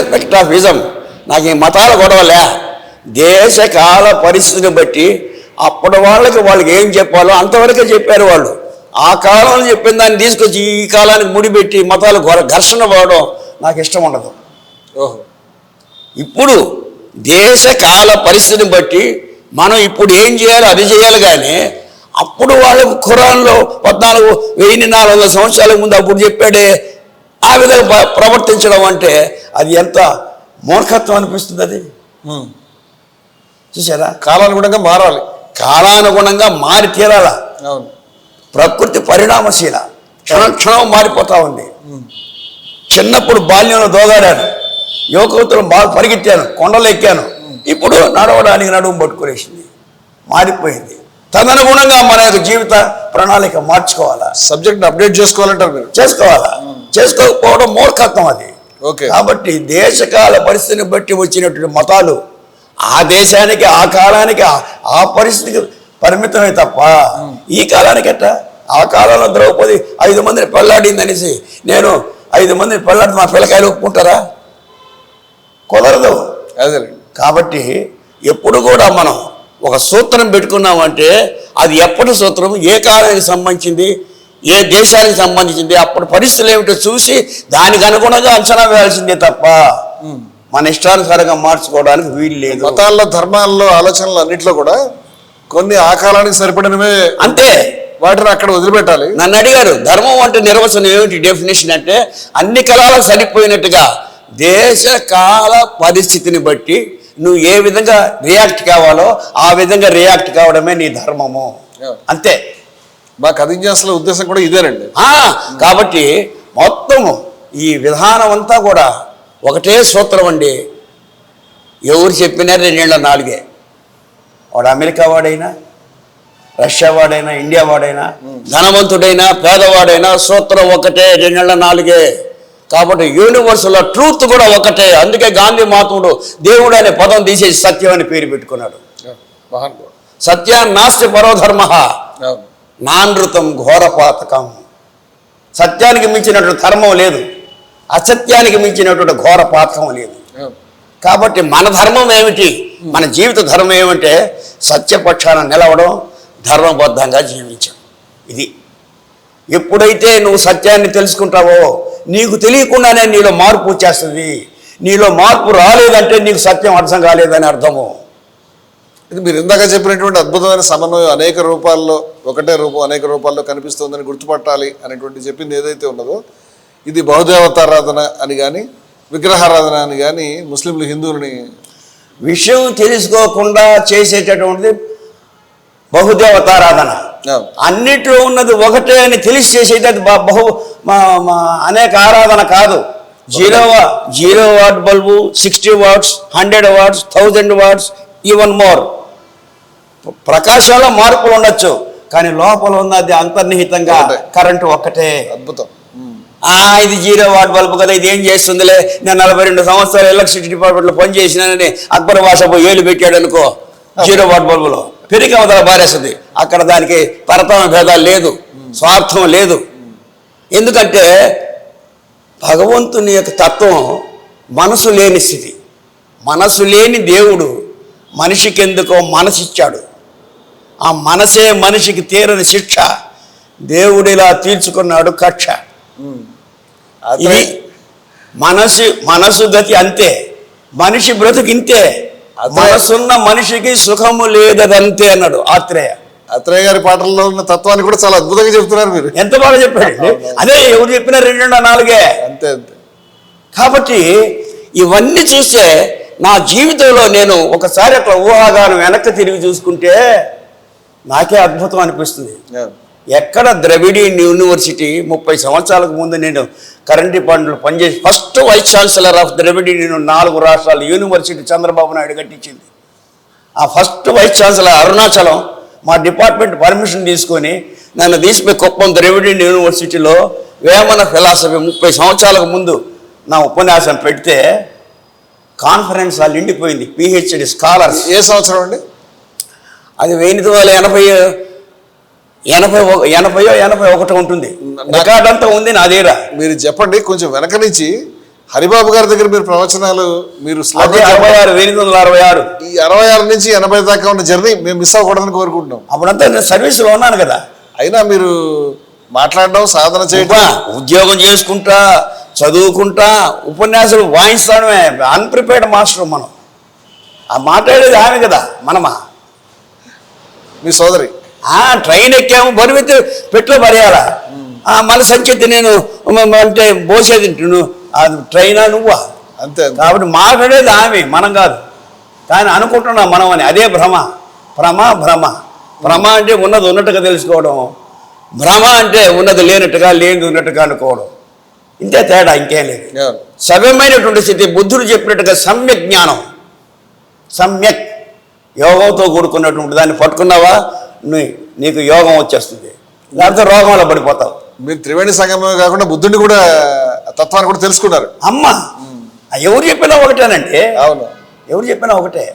ఇర్రెస్పెక్ట్ of ism నాకు ఈ మతాల గొడవలే. దేశ కాల పరిస్థితిని బట్టి అప్పటి వాళ్ళకి వాళ్ళకి ఏం చెప్పాలో అంతవరకే చెప్పారు వాళ్ళు. ఆ కాలంలో చెప్పిన దాన్ని తీసుకొచ్చి ఈ కాలానికి ముడిపెట్టి మతాలు ఘర్షణ పడడం నాకు ఇష్టం ఉండదు. ఓహో. ఇప్పుడు దేశ కాల పరిస్థితిని బట్టి మనం ఇప్పుడు ఏం చేయాలో అది చేయాలి కానీ అప్పుడు వాళ్ళకు ఖురాన్లో పద్నాలుగు వెయ్యి నాలుగు వందల సంవత్సరాల ముందు అప్పుడు చెప్పాడే ఆ విధంగా ప్ర- ప్రవర్తించడం అంటే అది ఎంత మూర్ఖత్వం అనిపిస్తుంది అది. చూసారా కాలానుగుణంగా మారాలి. కాలానుగుణంగా మారి తీరాల. అవును. ప్రకృతి పరిణామశీల. క్షణం క్షణం మారిపోతా ఉంది. చిన్నప్పుడు బాల్యంలో దోగాడాను. యువకుతులు బాగా పరిగెత్తాను. కొండలు ఎక్కాను ఇప్పుడు నడవడానికి నడుము పట్టుకునేసింది. మారిపోయింది. తదనుగుణంగా మన యొక్క జీవిత ప్రణాళిక మార్చుకోవాలా? సబ్జెక్ట్ అప్డేట్ చేసుకోవాలంటారు మీరు. చేసుకోవాలా? చేసుకోకపోవడం మూర్ఖత్వం అది. ఓకే. కాబట్టి దేశకాల పరిస్థితిని బట్టి వచ్చినటువంటి మతాలు ఆ దేశానికి ఆ కాలానికి ఆ- పరిస్థితికి పరిమితమే తప్ప ఈ కాలానికి ఎట్ట? ఆ కాలంలో ద్రౌపది ఐదు మందిని పెళ్ళాడింది అనేసి నేను ఐదు మందిని పెళ్ళాడి మా పిల్లకాయలు ఒప్పుకుంటారా? కుదరదు. కాబట్టి ఎప్పుడు కూడా మనం ఒక సూత్రం పెట్టుకున్నామంటే అది ఎప్పటి సూత్రం ఏ కాలానికి సంబంధించింది? ఏ దేశానికి సంబంధించింది? అప్పటి పరిస్థితులు ఏమిటో చూసి దానికి అనుగుణంగా అంచనా వేయాల్సిందే తప్ప మన ఇష్టానుసారంగా మార్చుకోవడానికి వీలు లేదు. మతాల్లో ధర్మాల్లో ఆలోచనలు అన్నింటిలో కూడా కొన్ని ఆ కాలానికి సరిపడినవే అంతే. వాటిని అక్కడ వదిలిపెట్టాలి. నన్ను అడిగారు ధర్మం అంటే నిర్వచనం ఏమిటి? డెఫినేషన్ అంటే అన్ని కాలాలకు సరిపోయినట్టుగా దేశ కాల పరిస్థితిని బట్టి నువ్వు ఏ విధంగా రియాక్ట్ కావాలో ఆ విధంగా రియాక్ట్ కావడమే నీ ధర్మము. అంతే. మా కథించాల్సిన ఉద్దేశం కూడా ఇదేనండి. కాబట్టి మొత్తం ఈ విధానం అంతా కూడా ఒకటే సూత్రం అండి. ఎవరు చెప్పినా రెండేళ్ళ నాలుగే. వాడు అమెరికా వాడైనా రష్యా వాడైనా ఇండియా వాడైనా ధనవంతుడైనా పేదవాడైనా సూత్రం ఒకటే రెండేళ్ళ నాలుగే. కాబట్టి యూనివర్సల్ ట్రూత్ కూడా ఒకటే. అందుకే గాంధీ మహాత్ముడు దేవుడు అనే పదం తీసేసి సత్యం అని పేరు పెట్టుకున్నాడు. మహానుభావుడు సత్యాన్ నాస్తి పరోధర్మ నానృతం ఘోరపాతకం. సత్యానికి మించినటువంటి ధర్మం లేదు. అసత్యానికి మించినటువంటి ఘోర పాతకం లేదు. కాబట్టి మన ధర్మం ఏమిటి? మన జీవిత ధర్మం ఏమంటే? సత్యపక్షాన నిలవడం ధర్మబద్ధంగా జీవించడం. ఇది. ఎప్పుడైతే నువ్వు సత్యాన్ని తెలుసుకుంటావో నీకు తెలియకుండానే నీలో మార్పు వచ్చేస్తుంది. నీలో మార్పు రాలేదంటే నీకు సత్యం అర్థం కాలేదని అర్థము. ఇది మీరు ఇందాక చెప్పినటువంటి అద్భుతమైన సమన్వయం అనేక రూపాల్లో ఒకటే రూపం అనేక రూపాల్లో కనిపిస్తుందని గుర్తుపట్టాలి అనేటువంటి చెప్పింది ఏదైతే ఉన్నదో ఇది బహుదేవతారాధన అని కానీ విగ్రహారాధన అని కానీ ముస్లింలు హిందువులని విషయం తెలుసుకోకుండా చేసేటటువంటిది బహుదేవతారాధన. అన్నిట్లో ఉన్నది ఒకటే అని తెలిసి చేసేది అది బహు అనేక ఆరాధన కాదు. Zero zero watt bulb sixty watts hundred watts thousand watts even more. ప్రకాశంలో మార్పులు ఉండొచ్చు కానీ లోపల ఉన్నది అంతర్నిహితంగా. కరెంటు ఒక్కటే. అద్భుతం. ఆ ఇది జీరో వాట్ బల్బు కదా ఇది ఏం చేస్తుందిలే? నేను నలభై రెండు సంవత్సరాలు ఎలక్ట్రిసిటీ డిపార్ట్మెంట్లో పనిచేసినానని అక్బర్ పోయి ఏళ్ళు పెట్టాడు అనుకో జీరో వాట్ బల్బులో. పెరిగి అవతల పారేస్తుంది. అక్కడ దానికి పరతమ భేదాలు లేదు స్వార్థం లేదు. ఎందుకంటే భగవంతుని యొక్క తత్వం మనసు లేని స్థితి. మనసు లేని దేవుడు మనిషికి ఎందుకో మనసు ఇచ్చాడు ఆ మనసే మనిషికి తీరని శిక్ష. దేవుడిలా తీర్చుకున్నాడు కక్ష. ఇది అత్రే- మనసు మనసు గతి అంతే. మనిషి బ్రతుకు ఇంతే. అదే. మనసున్న మనిషికి సుఖము లేదదంతే అన్నాడు ఆత్రేయ. అత్రేయ గారి పాటల్లో ఉన్న తత్వాన్ని కూడా చాలా అద్భుతంగా చెప్తున్నారు మీరు. ఎంత బాగా చెప్పాడు అదే ఎవరు చెప్పినా రెండు నాలుగే. అంతే అంతే. కాబట్టి ఇవన్నీ చూస్తే నా జీవితంలో నేను ఒకసారి అట్లా ఊహాగానం వెనక్కి తిరిగి చూసుకుంటే నాకే అద్భుతం అనిపిస్తుంది. ఎక్కడ ద్రవిడియన్ యూనివర్సిటీ ముప్పై సంవత్సరాలకు ముందు నేను కరెంట్ డిపార్ట్మెంట్లో పనిచేసి first vice chancellor of Dravidian నాలుగు రాష్ట్రాలు యూనివర్సిటీ చంద్రబాబు నాయుడు కట్టించింది. ఆ ఫస్ట్ వైస్ ఛాన్సలర్ అరుణాచలం మా డిపార్ట్మెంట్ పర్మిషన్ తీసుకొని నన్ను తీసిపోయి కుప్పం ద్రవిడియన్ యూనివర్సిటీలో వేమన ఫిలాసఫీ ముప్పై సంవత్సరాలకు ముందు నా ఉపన్యాసం పెడితే కాన్ఫరెన్స్ హాల్ నిండిపోయింది. పిహెచ్డి స్కాలర్స్ ఏ సంవత్సరం అండి? అది వెయ్యి వందల ఎనభై ఎనభై ఎనభైయో ఎనభై ఒకటి ఉంటుంది. రికార్డ్ అంతా ఉంది నా దగ్గర. మీరు చెప్పండి కొంచెం వెనక నుంచి హరిబాబు గారి దగ్గర మీరు ప్రవచనాలు మీరు అరవై ఆరు ఎనిమిది వందల అరవై ఆరు ఈ అరవై ఆరు నుంచి ఎనభై దాకా ఉన్న జర్నీ మేము మిస్ అవ్వకూడదని కోరుకుంటున్నాం. అప్పుడంతా నేను సర్వీస్లో ఉన్నాను కదా. అయినా మీరు మాట్లాడడం సాధన చేయడం. ఉద్యోగం చేసుకుంటా చదువుకుంటా ఉపన్యాసాలు వాయిస్తాడమే అన్ప్రిపేర్డ్ మాస్టర్ మనం. ఆ మాట్లాడేది ఆమె కదా మనమా? మీ సోదరి. ఆ ట్రైన్ ఎక్కాము బరువెత్తి పెట్లో పడేయాలా. ఆ మన సంచేతి నేను అంటే పోసేది నువ్వు అది ట్రైనా నువ్వా? అంతే. కాబట్టి మాట్లాడేది ఆమె మనం కాదు. కానీ అనుకుంటున్నాం మనం అని అదే భ్రమ. భ్రమ భ్రమ. భ్రమ అంటే ఉన్నది ఉన్నట్టుగా తెలుసుకోవడం. భ్రమ అంటే ఉన్నది లేనట్టుగా లేనిది ఉన్నట్టుగా అనుకోవడం. ఇంతే తేడా ఇంకేం లేదు. సవ్యమైనటువంటి స్థితి బుద్ధుడు చెప్పినట్టుగా సమ్యక్ జ్ఞానం. సమ్యక్. యోగంతో కూడుకున్నటువంటి దాన్ని పట్టుకున్నావా? నీ నీకు యోగం వచ్చేస్తుంది. లేకపోతే రోగంలో పడిపోతావు. మీరు త్రివేణి సంగమమే కాకుండా బుద్ధుడిని కూడా తత్వాన్ని కూడా తెలుసుకున్నారు. అమ్మ! ఎవరు చెప్పినా ఒకటేనండి. అవును. ఎవరు చెప్పినా ఒకటే.